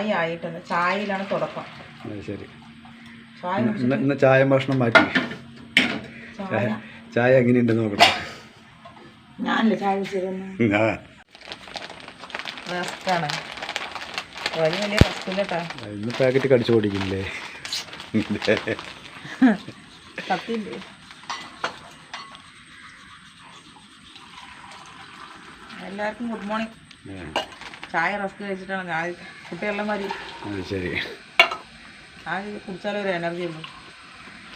ചായ ആയിട്ടുണ്ട് ചായയിലാണ് തുടക്കം. അത് ശരി. ചായ ഇന്ന് ചായ ഭക്ഷണം മാറ്റി. ചായ. എങ്ങനെയുണ്ടെന്ന് നോക്കട്ടെ. ഞാനല്ലേ ചായ റസ്ക്കാണ് വലിയ വലിയ ഇന്ന് പാക്കറ്റ് കടിച്ചു ഓടിക്കില്ലേ എല്ലാവർക്കും ഗുഡ് മോർണിംഗ്. ചായ റസ്ക് കഴിച്ചിട്ടാണ് ഞാൻ കുട്ടികളുടെ മതി ശരി. ചായ കുടിച്ചാലേ ഒരു എനർജി ഉള്ളൂ.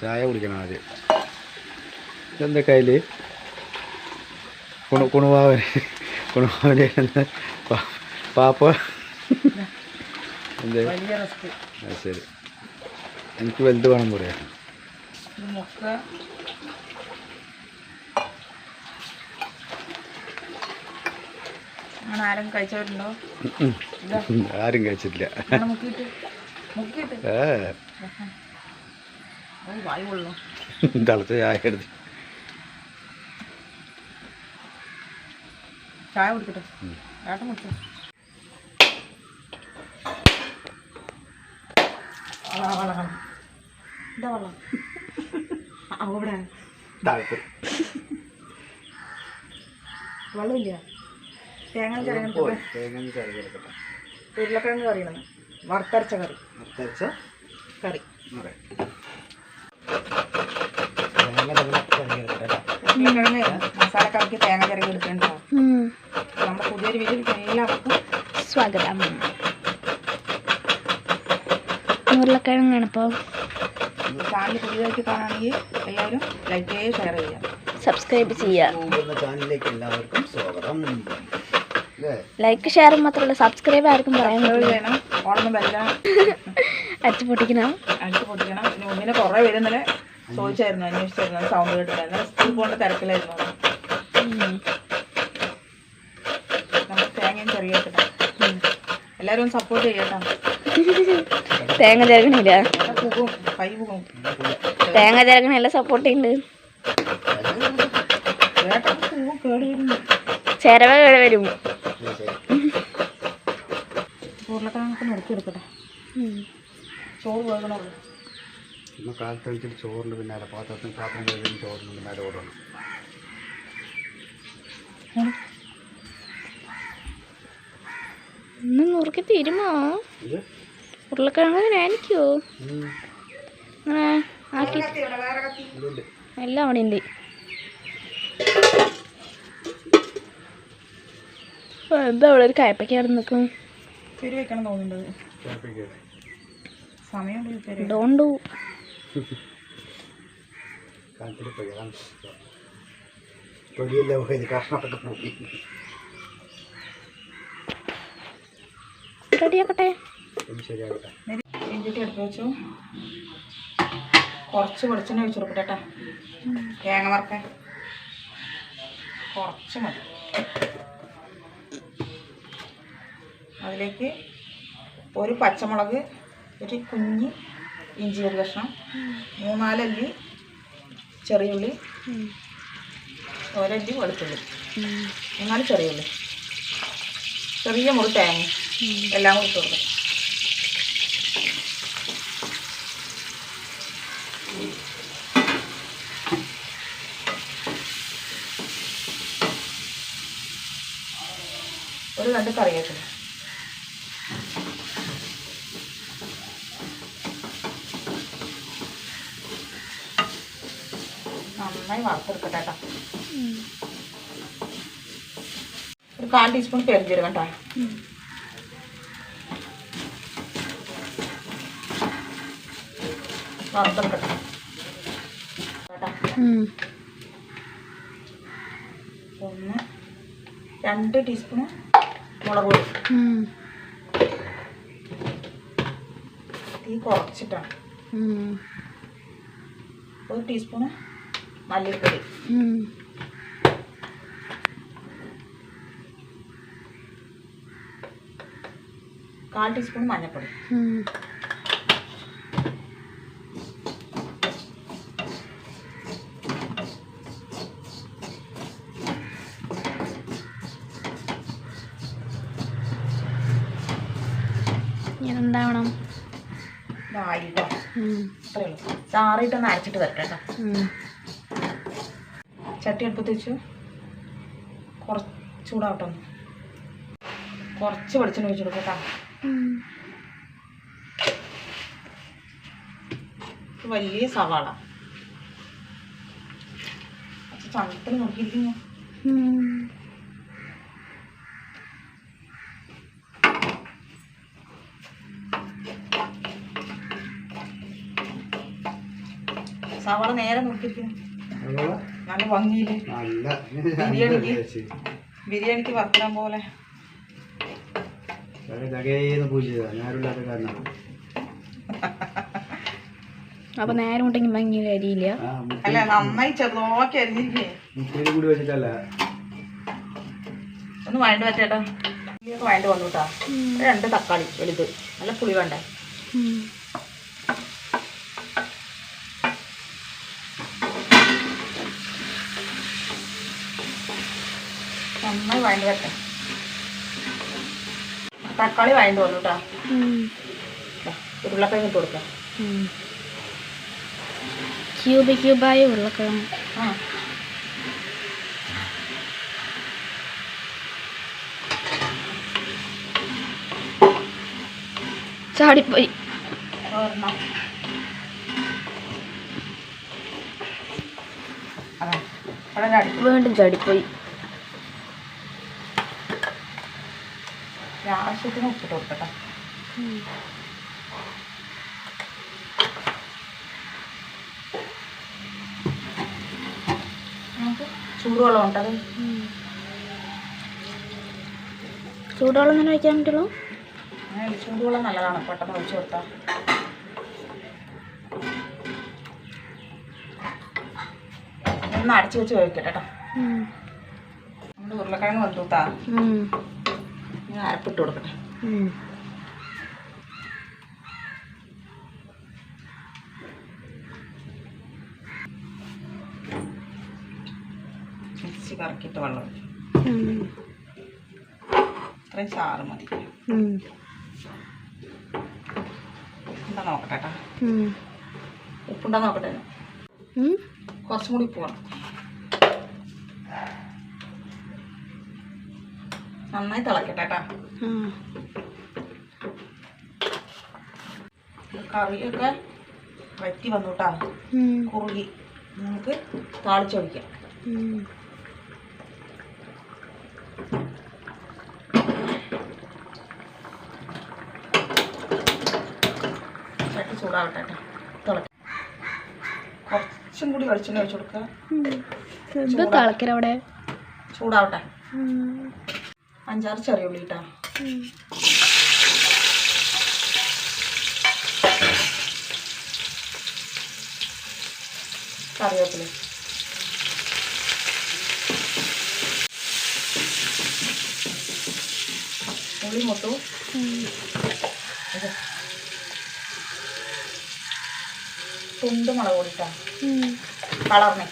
ചായ കുടിക്കണം ആദ്യം. ഇതെന്താ കയ്യിൽ? കുണു കുണുവാവൻ പാ- പാപ്പ. എന്തേ? ശരി. എനിക്ക് വലുത് വേണം പറയാം ഇത് മുക്ക അങ്ങനെ ആരും കഴിച്ചവരുണ്ടോ ഇതാ ആരും കഴിച്ചിട്ടില്ല. തളച്ച ചായ എടുത്ത്. ചായ ഏട്ടൻ കുടിച്ചു? വെള്ളം എന്താ വെള്ളം അവിടെ. വെള്ളമില്ല. തേങ്ങ ചെറിയ തേങ്ങ കറി കിടക്കട്ടെ ഉരുളക്കിഴങ്ങ് കറിയാണ്. വറുത്തരച്ച കറി. വറുത്തരച്ച കറി. കറി. കിടക്കട്ടെ ഉരുളക്കിഴങ്ങ് മസാലക്കറിക്ക് തേങ്ങ കറി കൊടുക്കണ്ടോ നമ്മുടെ പുതിയൊരു വീട്ടിൽ എല്ലാവർക്കും സ്വാഗതം. ഉരുളക്കിഴങ്ങാണ് ഇപ്പോൾ ചാനൽ പുതിയതായിട്ട് കാണുകയാണെങ്കിൽ എല്ലാവരും ലൈക്ക് ചെയ്യുക. ഷെയർ ചെയ്യുക. സബ്സ്ക്രൈബ് ചെയ്യുക ചാനലിലേക്ക് എല്ലാവർക്കും സ്വാഗതം. ലൈക്ക് ഷെയർ മാത്രമല്ല സബ്സ്ക്രൈബ് ആർക്കും പറയാൻ ചെയ്യണം. വെല്ലാം പൊട്ടിക്കണം. അടിച്ച് പൊട്ടിക്കണം. പിന്നെ കുറേ പേര് ഇന്നലെ ചോദിച്ചായിരുന്നു അന്വേഷിച്ചായിരുന്നു. സൗണ്ട് സ്കൂളിൽ പോകേണ്ട തിരക്കിലായിരുന്നു. തേങ്ങയും ചെറിയ എല്ലാവരും സപ്പോർട്ട് ചെയ്യട്ടോ. തേങ്ങ ചേർക്കണില്ല എല്ലാം പോകും കൈ പോകും തേങ്ങ ചേർക്കണില്ല സപ്പോർട്ട് ഉണ്ട് കേട്ടോ കേട് വരുന്നു ചിരവ കേട് വരും. ഉരുളക്കിഴങ്ങൊക്കെ നുറുക്കിയെടുക്കട്ടെ ഉം. ചോറ് വേകണമല്ലോ ഇന്ന് കാലത്ത് വെച്ചിട്ട് ചോറിന് പിന്നാലെ പാത്രത്തിന് പാത്രം കഴുകും ചോറിന് പിന്നാലെ ഓടണം ഒന്ന് നുറുക്കി തീരുമോ? ഉരുളക്കിഴങ്ങ്. അങ്ങനെ ആക്കി. എല്ലാം അവിടെ ഉണ്ട്. എന്താ അവിടെ ഒരു കയപ്പയ്ക്ക് അവിടെ നിൽക്കും? പേര് വെക്കണം തോന്നുന്നുണ്ട് സമയമുണ്ട് ഡോണ്ട് റെഡിയാക്കട്ടെ? ഇഞ്ചിട്ട് എടുത്ത് വെച്ചു. കുറച്ച് വെളിച്ചെണ്ണ ഒഴിച്ചു കൊടുക്കട്ടെ കേട്ടോ. തേങ്ങ വറക്കാൻ കുറച്ച് മതി. അതിലേക്ക് ഒരു പച്ചമുളക് ഒരു കുഞ്ഞ് ഇഞ്ചി ഒരു കഷ്ണം മൂന്നാലല്ലി ചെറിയ ഉള്ളി ഉം. ഒരല്ലി വെളുത്തുള്ളി. മൂന്നാൽ ചെറിയ ഉള്ളി ചെറിയ മുറി തേങ്ങ എല്ലാം കൂടി കൊടുക്കും ഒരു രണ്ട് കറിവേപ്പില നന്നായി വറുത്തെടുക്കട്ടെ കേട്ടോ. ഒരു കാൽ ടീസ്പൂൺ പെരിഞ്ചീരകം കേട്ടോ. വറുത്തെടുക്കട്ടെ. ഒന്ന് രണ്ട് ടീസ്പൂണ് മുളക് പൊടി. തീ കുറച്ചിട്ടാണ്. ഒരു ടീസ്പൂണ് മല്ലിപ്പൊടി. കാൽ ടീസ്പൂൺ മഞ്ഞൾപ്പൊടി എന്താവണം ഇതായിട്ടോ. ഉള്ളൂ ചാറിയിട്ടൊന്ന് അരച്ചിട്ട് വരട്ടെ കേട്ടോ. ചട്ടി അടുപ്പത്ത് വെച്ചു കുറച്ച് ചൂടാവട്ടോ. കുറച്ച് വെളിച്ചെണ്ണ ഒഴിച്ചു കൊടുക്കാം വലിയ സവാള ചണത്തിൽ നോക്കിയിരിക്കുന്നു. സവാള നേരെ നോക്കിയിരിക്കുന്നു നല്ല ഭംഗിയിൽ നല്ല. ബിരിയാണിക്ക്? ബിരിയാണിക്ക് വറുക്കാൻ പോലെ. അപ്പൊ നേരം ഉണ്ടെങ്കിൽ ഭംഗി കരിയില്ല അല്ല നന്നായി ചെറുതോക്കി അരിഞ്ഞിരിക്കേ. കൂടി വെച്ചിട്ടല്ല. ഒന്ന് വഴണ്ട് പറ്റേട്ടാ വാങ്ങിട്ട് വഴണ്ട് വന്നു കേട്ടാ. രണ്ട് തക്കാളി വലുത്. നല്ല പുളി വേണ്ടേ ഉം. നന്നായി വഴണ്ട് വെക്കാം തക്കാളി വഴണ്ട് വന്നു കേട്ടോ ഉരുളക്കിഴങ്ങ് ഇട്ട് കൊടുക്കാം. ഉം. ക്യൂബ് ക്യൂബായ ഉരുളക്കിഴങ്ങ്. ആ. ചാടിപ്പോയി. വീണ്ടും ചാടിപ്പോയി. ആവശ്യത്തിന് ഉപ്പിട്ട് കൊടുക്കട്ടെ. നമുക്ക് ചൂടുവെള്ളം ഉണ്ടത്. ചൂടുവെള്ളം തന്നെ പറ്റുള്ളൂ? ചൂടുവെള്ളം നല്ലതാണ്. പെട്ടെന്ന് ഒഴിച്ചു കൊടുത്താൽ ഒന്ന് അടച്ചു വെച്ച് കഴിക്കട്ടെ കേട്ടോ. നമ്മുടെ ഉരുളക്കിഴങ്ങ് വന്നൂട്ടാ ഉം. അരപ്പിട്ട് കൊടുക്കട്ടെ. മിക്സി കറക്കിയിട്ട് വെള്ളം ഇത്രയും ചാറ് മതി. ഉപ്പുണ്ടാ നോക്കട്ടെ കേട്ടോ. ഉപ്പുണ്ടാ നോക്കട്ടെ. കുറച്ചും കൂടി ഉപ്പ് വേണം. നന്നായി തിളക്കട്ടെ കേട്ടോ. കറിയൊക്കെ വറ്റി വന്നു കേട്ടോ. കുറുകി. നമുക്ക് താളിച്ചൊഴിക്കാം. ചട്ടി ചൂടാവട്ടെ കേട്ടോ. തിളക്ക കുറച്ചും കൂടി വെളിച്ചെണ്ണ ഒഴിച്ച് കൊടുക്കുക. ചൂടാവട്ടെ. അഞ്ചാറ് ചെറിയ ഉള്ളി കേട്ടോ ഉം. കറിവേപ്പില ഉള്ളി മുട്ടു തുണ്ട് മുളക് പൊടിട്ടാ. കളറിനെ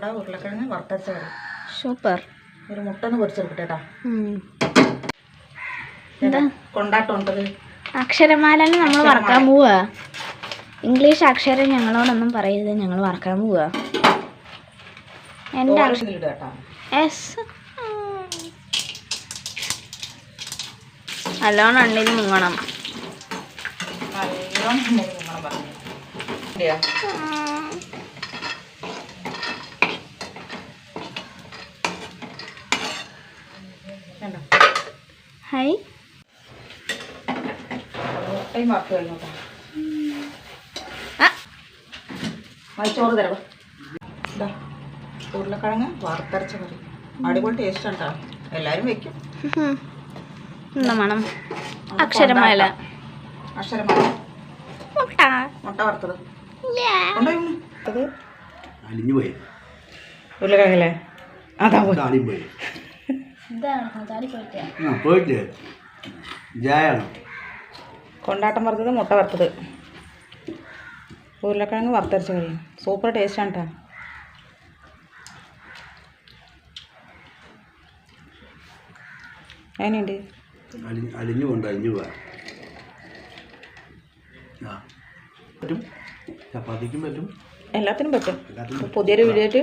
നമ്മുടെ ഉരുളക്കിഴങ്ങ് വറുത്തച്ച കറി. സൂപ്പർ. ഒരു മുട്ട ഒന്ന് പൊരിച്ചെടുക്കട്ടെ കേട്ടോ. എന്താ? കൊണ്ടാട്ടമുണ്ടത്. നമ്മൾ വറക്കാൻ പോവുക ഇംഗ്ലീഷ് അക്ഷരം ഞങ്ങളോടൊന്നും പറയരുത്. ഞങ്ങൾ വറക്കാൻ പോവുക എന്റെ എസ്. നല്ലോണം ഉണ്ടെങ്കിൽ മുങ്ങണം. നല്ലോണം പറഞ്ഞു. ഹായ് തരവാ ഇതാ ഉരുളക്കിഴങ്ങ് വറുത്തരച്ച കറി. അടിപൊളി ടേസ്റ്റ് ഉണ്ടോ എല്ലാവരും വെക്കും. മണം. അക്ഷരമാല. അക്ഷരമാല. മുട്ട. മുട്ട വറുത്തത്. അലിഞ്ഞു പോയി. ഉരുളക്കിഴങ്ങല്ലേ? അതാ പോയി. പോയിട്ട്. ജായാണോ കൊണ്ടാട്ടം വറുത്തത് മുട്ട വറുത്തത്. ഉരുളക്കിഴങ്ങ് വറുത്തരച്ച കഴിയും സൂപ്പർ ടേസ്റ്റാണ് കേട്ടോ എങ്ങനെയുണ്ട്? അലി അലിഞ്ഞു കൊണ്ട് അലിഞ്ഞു പറ്റും. ചപ്പാത്തിക്കും പറ്റും. എല്ലാത്തിനും പറ്റും. പുതിയൊരു വീഡിയോ ആയിട്ട്